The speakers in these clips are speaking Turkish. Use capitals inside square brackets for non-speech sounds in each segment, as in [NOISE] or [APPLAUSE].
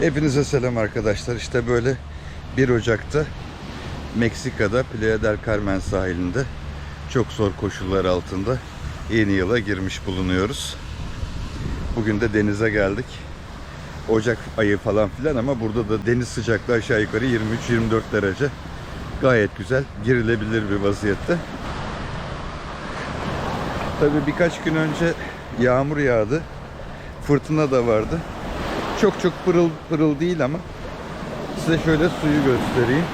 Hepinize selam arkadaşlar. İşte böyle 1 Ocak'ta Meksika'da Playa del Carmen sahilinde çok zor koşullar altında yeni yıla girmiş bulunuyoruz. Bugün de denize geldik. Ocak ayı falan filan ama burada da deniz sıcaklığı aşağı yukarı 23-24 derece. Gayet güzel, girilebilir bir vaziyette. Tabii birkaç gün önce yağmur yağdı. Fırtına da vardı. Çok çok pırıl pırıl değil ama size şöyle suyu göstereyim.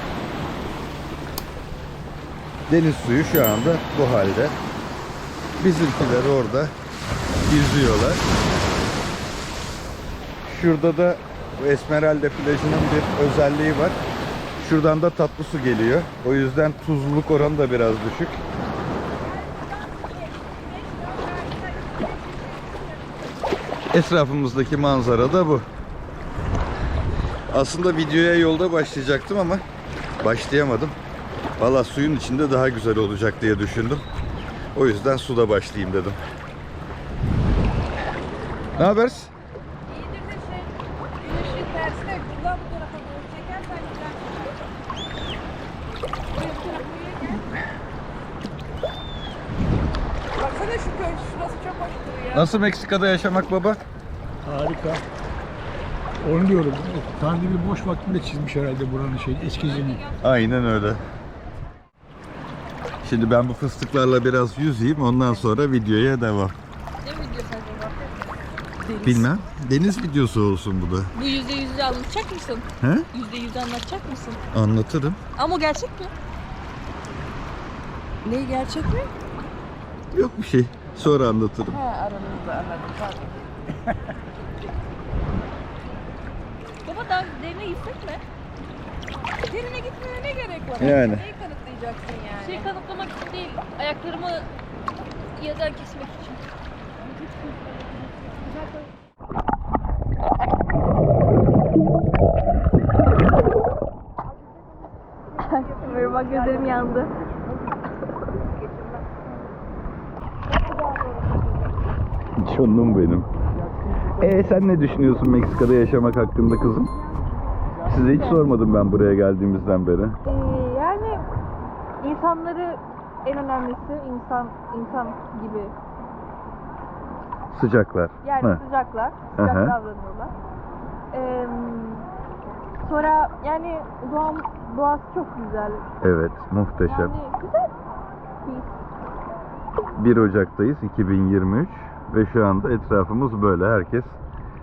Deniz suyu şu anda bu halde. Bizimkiler orada yüzüyorlar. Şurada da Esmeralda plajının bir özelliği var. Şuradan da tatlı su geliyor. O yüzden tuzluluk oranı da biraz düşük. Etrafımızdaki manzara da bu. Aslında videoya yolda başlayacaktım ama başlayamadım. Valla suyun içinde daha güzel olacak diye düşündüm. O yüzden suda başlayayım dedim. Ne haber? Şey. Nasıl Meksika'da yaşamak baba? Harika. Onu diyorum. Kandil'i boş vaktinde çizmiş herhalde buranın şey eskizini. Aynen öyle. Şimdi ben bu fıstıklarla biraz yüzeyim ondan sonra videoya devam. Ne videosu acaba? Deniz. Bilmem. Deniz videosu olsun bu da. Bu yüzde yüzde anlatacak mısın? He? Yüzde yüzde anlatacak mısın? Anlatırım. Ama o gerçek mi? Ne gerçek mi? Yok bir şey. Sonra anlatırım. He aranızda anladım pardon. [LAUGHS] Baba daha derine gitsek mi? Derine gitmeye ne gerek var? Yani. Neyi kanıtlayacaksın yani? Şey kanıtlamak için değil, ayaklarımı yerden kesmek için. Böyle bak gözlerim yandı. Canım benim. E sen ne düşünüyorsun Meksika'da yaşamak hakkında kızım? Size hiç sormadım ben buraya geldiğimizden beri. Ee, yani insanları en önemlisi insan insan gibi Sıcaklar. yani Heh. sıcaklar sıcak Hı hı. davranıyorlar. Ee, sonra yani doğa, doğası çok güzel. Evet, muhteşem. Yani güzel. Peace. 1 Ocak'tayız 2023 ve şu anda etrafımız böyle. Herkes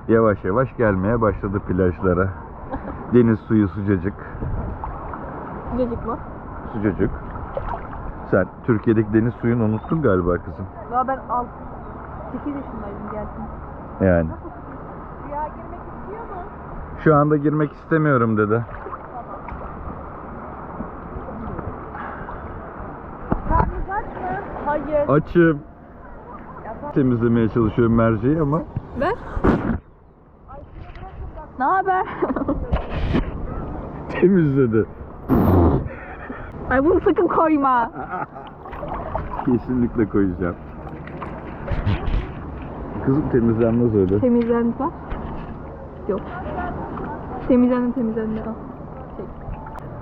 yavaş yavaş gelmeye başladı plajlara. Deniz suyu sıcacık, Sıcacık mı? sıcacık. Sen Türkiye'deki deniz suyunu unuttun galiba kızım. Daha ben 6 8 yaşındaydım geldim. Yani. Rüya girmek istiyor mu? Şu anda girmek istemiyorum dedi. Karnınız aç mı? Hayır. Açım. Temizlemeye çalışıyorum merceği ama Ver. Ne haber? temizledi. Ay bunu sakın koyma. Kesinlikle koyacağım. Kızım temizlenmez öyle. Temizlendi bak. Yok. Temizlendi temizlendi. Al.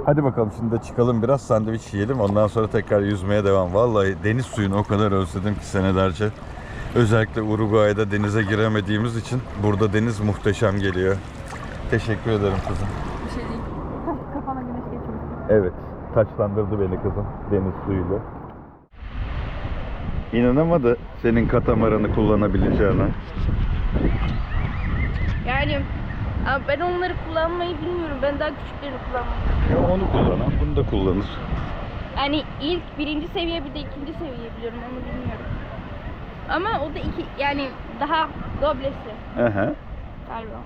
Hadi bakalım şimdi de çıkalım biraz sandviç yiyelim. Ondan sonra tekrar yüzmeye devam. Vallahi deniz suyunu o kadar özledim ki senelerce. Özellikle Uruguay'da denize giremediğimiz için burada deniz muhteşem geliyor. Teşekkür ederim kızım. Bir şey değil. Kafana güneş geçiyor. Evet, taçlandırdı beni kızım deniz suyuyla. İnanamadı senin katamaranı kullanabileceğine. Yani ama ben onları kullanmayı bilmiyorum. Ben daha küçüklerini kullanmayı Ya onu kullanan bunu da kullanır. Yani ilk birinci seviye bir de ikinci seviye biliyorum onu bilmiyorum. Ama o da iki yani daha doblesi Aha. galiba.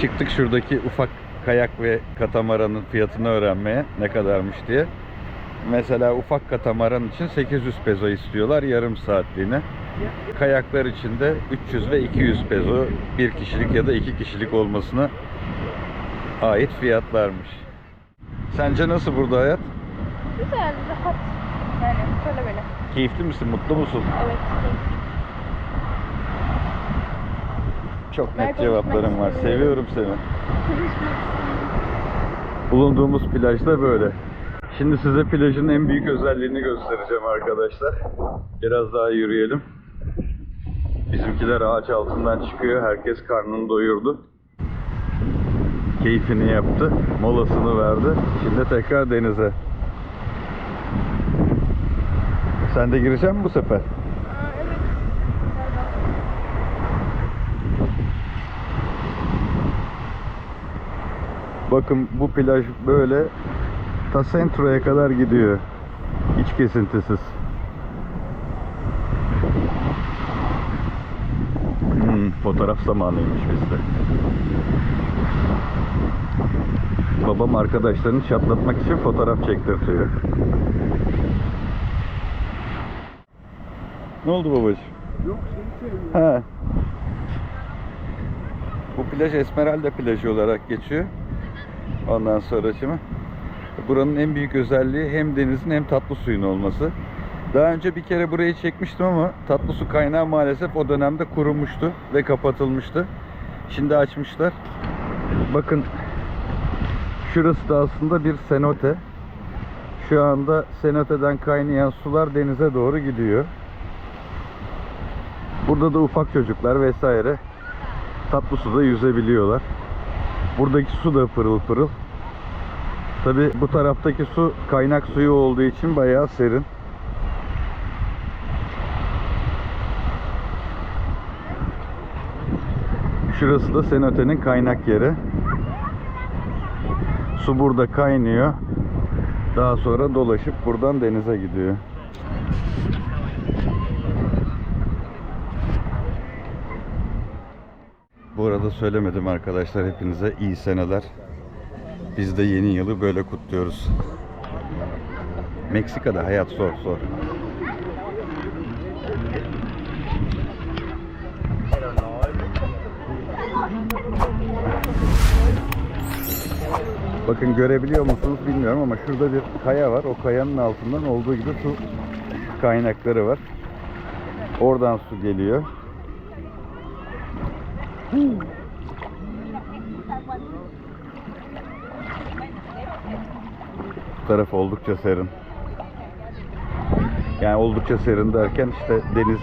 Çıktık şuradaki ufak kayak ve katamaranın fiyatını öğrenmeye ne kadarmış diye. Mesela ufak katamaran için 800 peso istiyorlar yarım saatliğine. Kayaklar için de 300 ve 200 peso bir kişilik ya da iki kişilik olmasına ait fiyatlarmış. Sence nasıl burada hayat? Güzel, rahat. Yani şöyle böyle. Keyifli misin? Mutlu musun? Evet. Çok net cevaplarım var. Seviyorum seni. Bulunduğumuz plajda böyle. Şimdi size plajın en büyük özelliğini göstereceğim arkadaşlar. Biraz daha yürüyelim. Bizimkiler ağaç altından çıkıyor. Herkes karnını doyurdu. Keyfini yaptı. Molasını verdi. Şimdi tekrar denize. Sen de gireceksin bu sefer? Bakın bu plaj böyle ta Centro'ya kadar gidiyor. Hiç kesintisiz. Hmm, fotoğraf zamanıymış bizde. Babam arkadaşlarını çatlatmak için fotoğraf çektirtiyor. Ne oldu babacığım? Yok seni seviyorum. He. Bu plaj Esmeralda plajı olarak geçiyor. Ondan sonra şimdi buranın en büyük özelliği hem denizin hem tatlı suyun olması. Daha önce bir kere burayı çekmiştim ama tatlı su kaynağı maalesef o dönemde kurumuştu ve kapatılmıştı. Şimdi açmışlar. Bakın şurası da aslında bir cenote. Şu anda cenoteden kaynayan sular denize doğru gidiyor. Burada da ufak çocuklar vesaire tatlı suda yüzebiliyorlar. Buradaki su da pırıl pırıl. Tabi bu taraftaki su kaynak suyu olduğu için bayağı serin. Şurası da Senote'nin kaynak yeri. Su burada kaynıyor. Daha sonra dolaşıp buradan denize gidiyor. Bu arada söylemedim arkadaşlar hepinize iyi seneler. Biz de yeni yılı böyle kutluyoruz. Meksika'da hayat zor zor. Bakın görebiliyor musunuz bilmiyorum ama şurada bir kaya var. O kayanın altından olduğu gibi su kaynakları var. Oradan su geliyor. Bu taraf oldukça serin. Yani oldukça serin derken işte deniz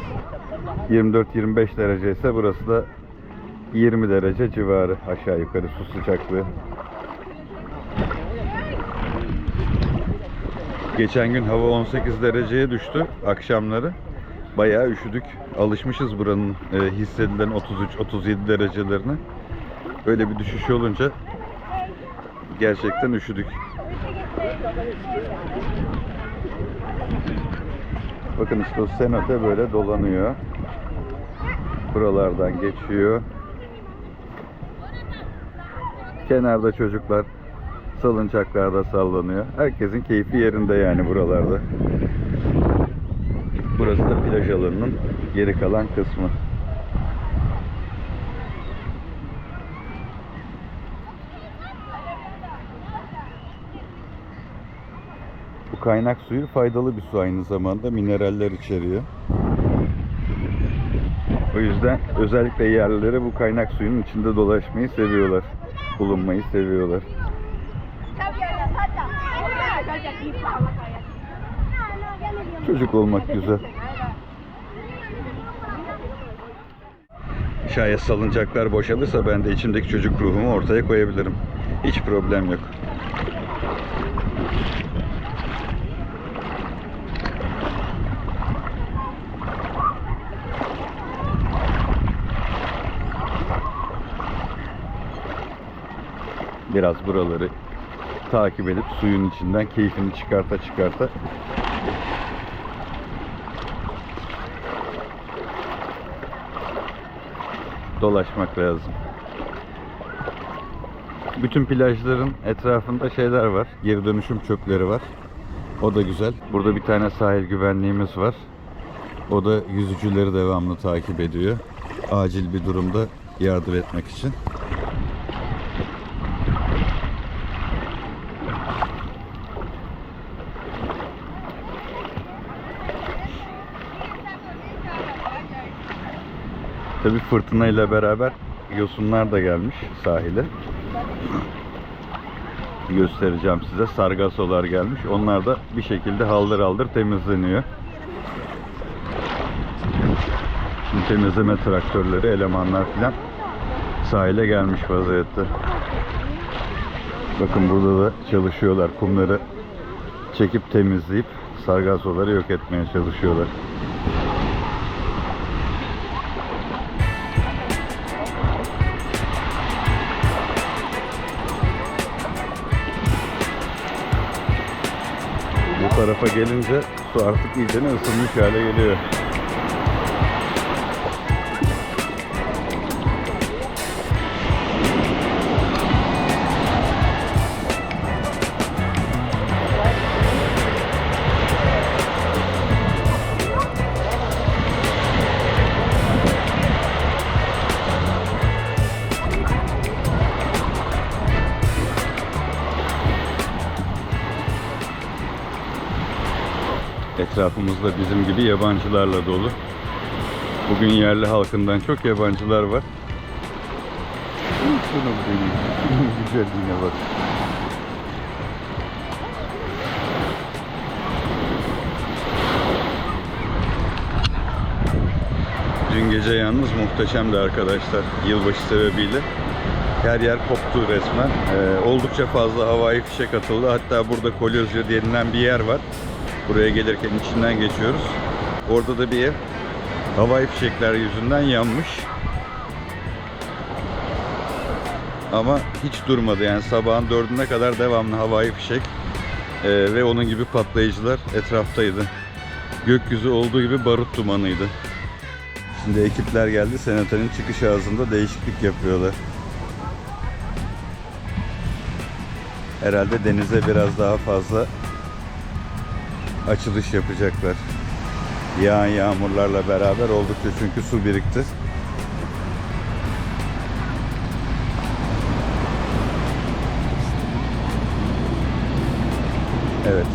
24-25 derece ise burası da 20 derece civarı aşağı yukarı su sıcaklığı. Geçen gün hava 18 dereceye düştü akşamları. Bayağı üşüdük. Alışmışız buranın e, hissedilen 33-37 derecelerine. Böyle bir düşüş olunca gerçekten üşüdük. Bakın işte o cenote böyle dolanıyor. Buralardan geçiyor. Kenarda çocuklar salıncaklarda sallanıyor. Herkesin keyfi yerinde yani buralarda. Burası da plaj alanının geri kalan kısmı. Bu kaynak suyu faydalı bir su aynı zamanda mineraller içeriyor. O yüzden özellikle yerlileri bu kaynak suyunun içinde dolaşmayı seviyorlar. Bulunmayı seviyorlar. Çocuk olmak güzel. Şayet salıncaklar boşalırsa ben de içimdeki çocuk ruhumu ortaya koyabilirim. Hiç problem yok. Biraz buraları takip edip suyun içinden keyfini çıkarta çıkarta dolaşmak lazım. Bütün plajların etrafında şeyler var. Geri dönüşüm çöpleri var. O da güzel. Burada bir tane sahil güvenliğimiz var. O da yüzücüleri devamlı takip ediyor. Acil bir durumda yardım etmek için. Tabii fırtınayla beraber yosunlar da gelmiş sahile. Göstereceğim size. Sargasolar gelmiş. Onlar da bir şekilde haldır haldır temizleniyor. Şimdi temizleme traktörleri, elemanlar filan sahile gelmiş vaziyette. Bakın burada da çalışıyorlar. Kumları çekip temizleyip sargasoları yok etmeye çalışıyorlar. Tarafa gelince su artık iyice ısınmış hale geliyor. Etrafımızda bizim gibi yabancılarla dolu. Bugün yerli halkından çok yabancılar var. Şunu benim. Güzelliğine bak. Dün gece yalnız muhteşemdi arkadaşlar. Yılbaşı sebebiyle. Her yer koptu resmen. Ee, oldukça fazla havai fişek atıldı. Hatta burada Kolyozyo denilen bir yer var. Buraya gelirken içinden geçiyoruz. Orada da bir ev havai fişekler yüzünden yanmış. Ama hiç durmadı yani sabahın dördüne kadar devamlı havai fişek ee, ve onun gibi patlayıcılar etraftaydı. Gökyüzü olduğu gibi barut dumanıydı. Şimdi ekipler geldi. Senatörün çıkış ağzında değişiklik yapıyorlar. Herhalde denize biraz daha fazla açılış yapacaklar. Yağan yağmurlarla beraber oldukça çünkü su birikti. Evet.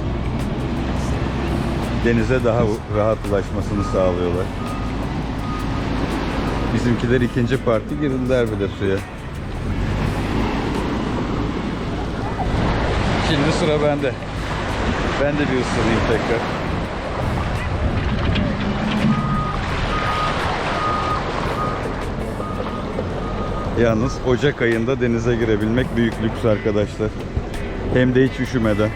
Denize daha rahat ulaşmasını sağlıyorlar. Bizimkiler ikinci parti girdiler bile suya. Şimdi sıra bende. Ben de bir ısınayım tekrar. Yalnız Ocak ayında denize girebilmek büyük lüks arkadaşlar. Hem de hiç üşümeden.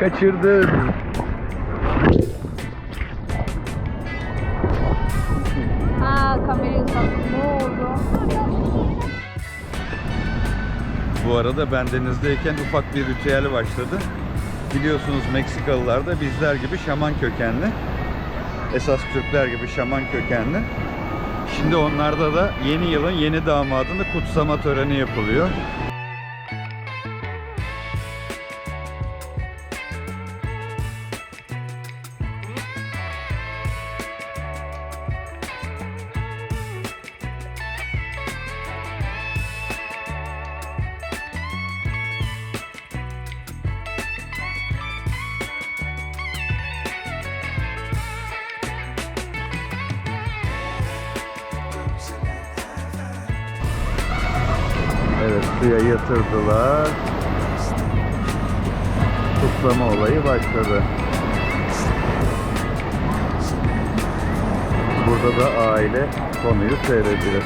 Kaçırdın. Bu arada ben denizdeyken ufak bir ritüel başladı. Biliyorsunuz Meksikalılar da bizler gibi şaman kökenli. Esas Türkler gibi şaman kökenli. Şimdi onlarda da yeni yılın yeni damadını kutsama töreni yapılıyor. Suya yatırdılar. Kutlama olayı başladı. Burada da aile konuyu seyrediyor.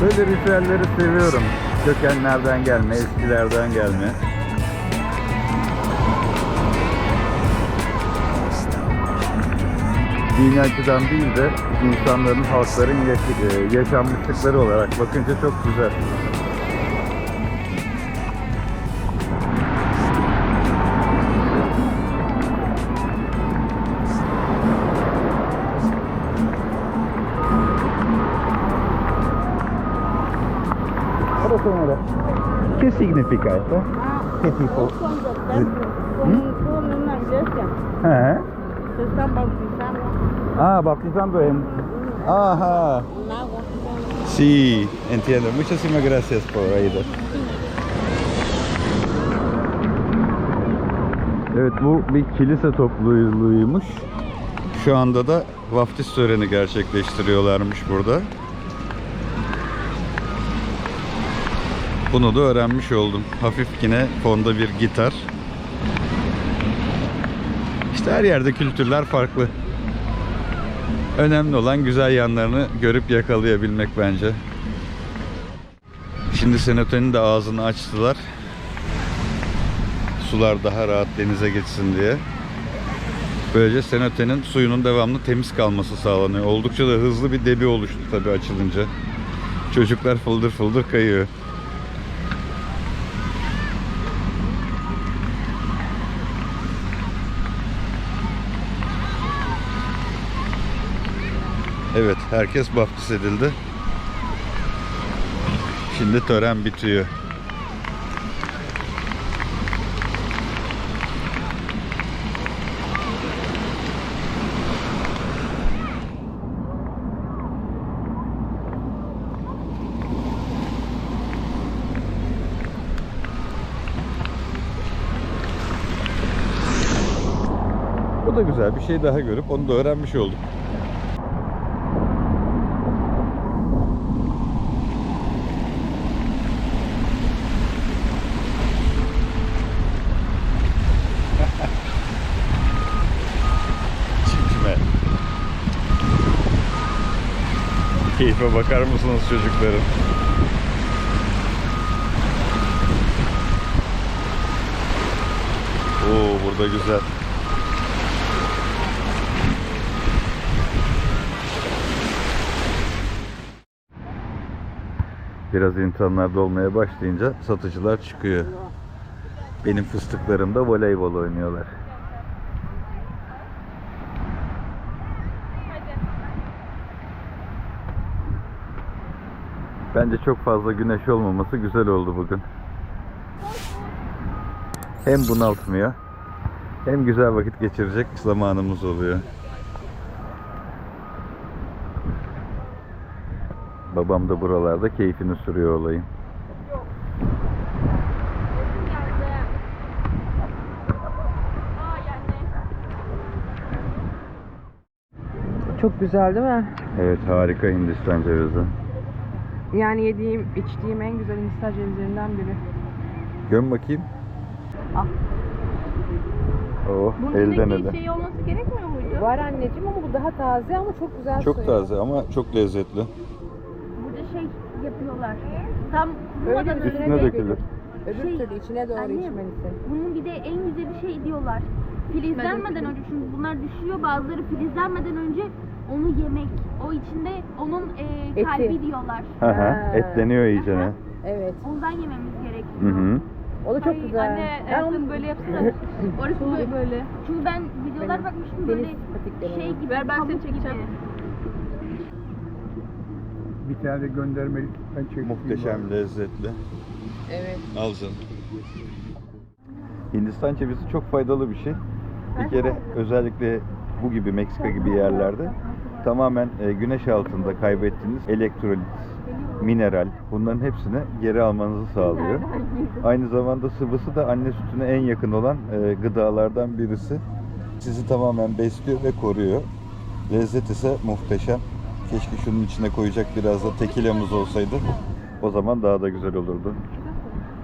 Böyle ritüelleri seviyorum. Kökenlerden gelme, eskilerden gelme. Dini açıdan değil de insanların, halkların yaş- e, yaşanmışlıkları olarak bakınca çok güzel. Ora señora, ¿qué significa esto? ¿Qué tipo? Como una iglesia. He. Se están bautizando Ah, bautizando en... Agua. Sí, entiendo. Muchísimas gracias por ayudar. Evet bu bir kilise topluluğuymuş. Şu anda da vaftiz töreni gerçekleştiriyorlarmış burada. Bunu da öğrenmiş oldum. Hafif yine fonda bir gitar. İşte her yerde kültürler farklı. Önemli olan güzel yanlarını görüp yakalayabilmek bence. Şimdi Senato'nun da ağzını açtılar. Sular daha rahat denize geçsin diye. Böylece Senote'nin suyunun devamlı temiz kalması sağlanıyor. Oldukça da hızlı bir debi oluştu tabii açılınca. Çocuklar fıldır fıldır kayıyor. Evet, herkes baptiz edildi. Şimdi tören bitiyor. Bu da güzel. Bir şey daha görüp onu da öğrenmiş olduk. Keyfe bakar mısınız çocukların? Oo burada güzel. Biraz insanlar olmaya başlayınca satıcılar çıkıyor. Benim fıstıklarım da voleybol oynuyorlar. Bence çok fazla güneş olmaması güzel oldu bugün. Hem bunaltmıyor hem güzel vakit geçirecek zamanımız oluyor. Babam da buralarda keyfini sürüyor olayın. Çok güzel değil mi? Evet harika Hindistan cevizi. Yani yediğim, içtiğim en güzel Hindistan cevizlerinden biri. Göm bakayım. Al. Oh Bunun elden ele. şey olması gerekmiyor muydu? Var anneciğim ama bu daha taze ama çok güzel Çok suyu. taze ama çok lezzetli. Burada şey yapıyorlar. Tam Öyle kurumadan mi? Üstüne önce dökülür. Öbür Şey, türlü içine doğru annem, içmelisin. Bunun bir de en güzeli şey diyorlar. Filizlenmeden önce çünkü bunlar düşüyor bazıları filizlenmeden önce onu yemek. O içinde onun e, Eti. kalbi diyorlar. Hı hı. Ha. Etleniyor iyicene. Evet. Ondan yememiz gerekiyor. Hı hı. O da çok güzel. Anne Ben onu böyle yapsana. [LAUGHS] Orası böyle. böyle. Çünkü ben videolar bakmıştım böyle deniz patikleri şey gibi. Ver ben seni çekeceğim. Bir tane de göndermelik ben çekeyim. Muhteşem lezzetli. Evet. Al canım. Hindistan cevizi çok faydalı bir şey. Bir kere özellikle bu gibi Meksika gibi yerlerde tamamen e, güneş altında kaybettiğiniz elektrolit, mineral bunların hepsini geri almanızı sağlıyor. Aynı zamanda sıvısı da anne sütüne en yakın olan e, gıdalardan birisi. Sizi tamamen besliyor ve koruyor. Lezzet ise muhteşem. Keşke şunun içine koyacak biraz da tekilamız olsaydı. O zaman daha da güzel olurdu.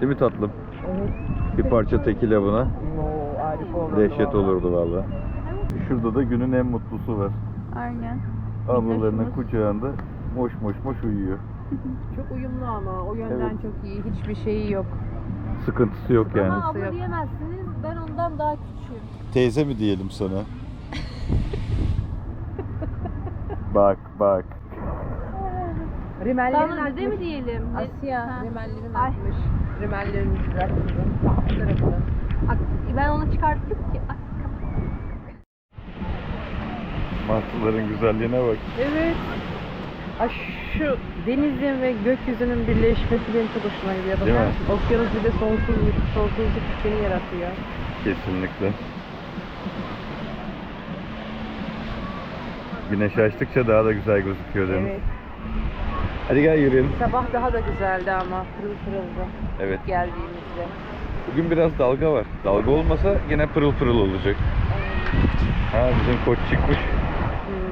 Değil mi tatlım? Evet. Bir parça tekila buna. Oo, harika oldu. Dehşet olurdu valla. Şurada da günün en mutlusu var. Aynen. Ablalarının kucağında moş moş moş uyuyor. [LAUGHS] Çok uyumlu ama o yönden Evet. çok iyi. Hiçbir şeyi yok. Sıkıntısı yok yani. Ama abla diyemezsiniz. Ben ondan daha küçüğüm. Teyze mi diyelim sana? bak bak. Rimellerin Bana dede mi diyelim? Asya Ha. rimellerin Ay. atmış. Rimellerin. Bu tarafını. Bak, Ben onu çıkarttım Martıların güzelliğine bak. Evet. Ay şu denizin ve gökyüzünün birleşmesi benim çok hoşuma gidiyor. Değil Bakar mi? mısın? Okyanus bir de sonsuzluk, sonsuzluk hissini yaratıyor. Kesinlikle. Güneş açtıkça daha da güzel gözüküyor deniz. Evet. Hadi gel yürüyelim. Sabah daha da güzeldi ama pırıl pırıldı Evet. geldiğimizde. Bugün biraz dalga var. Dalga olmasa yine pırıl pırıl olacak. Ha bizim koç çıkmış. Hmm.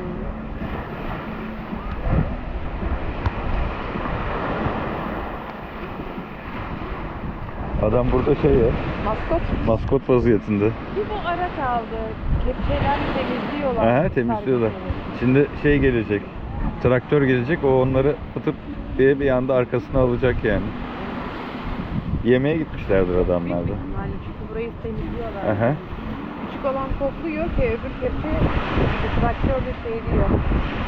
Adam burada şey ya, Maskot maskot vaziyetinde. bir bu ara kaldı. Kepçelerle temizliyorlar. Aha temizliyorlar. Şimdi şey gelecek. Traktör gelecek. O onları fıtıp diye bir anda arkasına alacak yani. Yemeğe gitmişlerdir adamlar da. Yani çünkü burayı temizliyorlar. Aha. Küçük olan topluyor ki öbür kepçe traktörle şey diyor.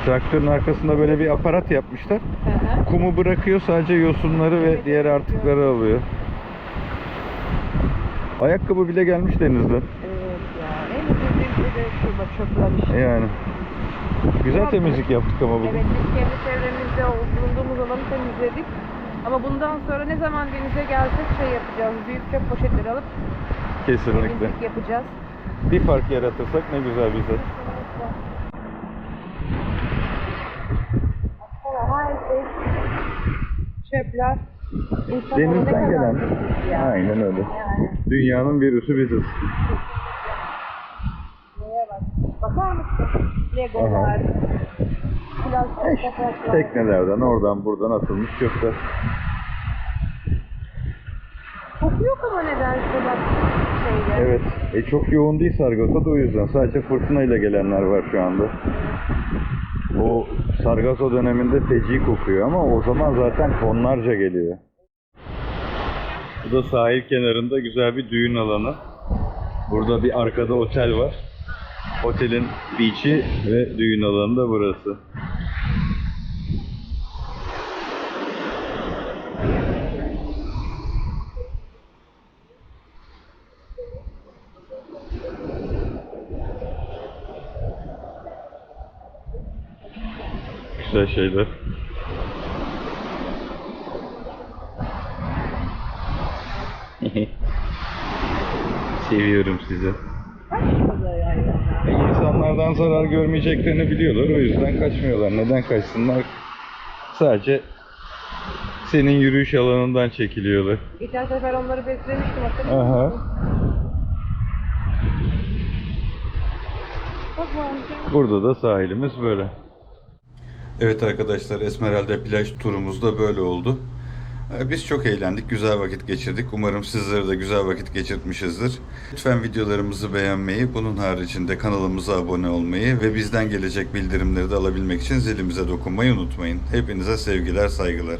Traktörün arkasında böyle bir aparat yapmışlar. Hı hı. Kumu bırakıyor sadece yosunları ve diğer artıkları alıyor. Ayakkabı bile gelmiş denizden. Evet ya. En ucuz de şurada. Yani. Güzel temizlik yaptık ama bugün. Evet biz kendi çevremizde o- bulunduğumuz alanı temizledik. Ama bundan sonra ne zaman denize gelsek şey yapacağız. Büyük çöp poşetleri alıp Kesinlikle. temizlik yapacağız. Bir fark yaratırsak ne güzel bize. Her şey çöpler. İnsanlara ne Denizden kadar gelen. ya. Aynen öyle. Yani Dünyanın virüsü biziz. neye bak. Bakar mısın? Legolar. Plastik kapaklar. Teknelerden oradan buradan atılmış çöpler. Koku yok ama nedense bak şeyde. Evet. E çok yoğun değil Sargasso da o yüzden. Sadece fırtınayla gelenler var şu anda. O Sargasso döneminde feci kokuyor ama o zaman zaten tonlarca geliyor. Bu da sahil kenarında güzel bir düğün alanı. Burada bir arkada otel var. Otelin beach'i ve düğün alanı da burası. Güzel şeyler. Seviyorum sizi. E, insanlardan zarar görmeyeceklerini biliyorlar. O yüzden kaçmıyorlar. Neden kaçsınlar? Sadece senin yürüyüş alanından çekiliyorlar. Geçen sefer onları beslemiştim hatırlıyor Aha. musun? Bak bu amca. Burada da sahilimiz böyle. Evet arkadaşlar Esmeralda plaj turumuz da böyle oldu. Ee, Biz çok eğlendik, güzel vakit geçirdik. Umarım sizlere de güzel vakit geçirtmişizdir. Lütfen videolarımızı beğenmeyi, bunun haricinde kanalımıza abone olmayı ve bizden gelecek bildirimleri de alabilmek için zilimize dokunmayı unutmayın. Hepinize sevgiler, saygılar.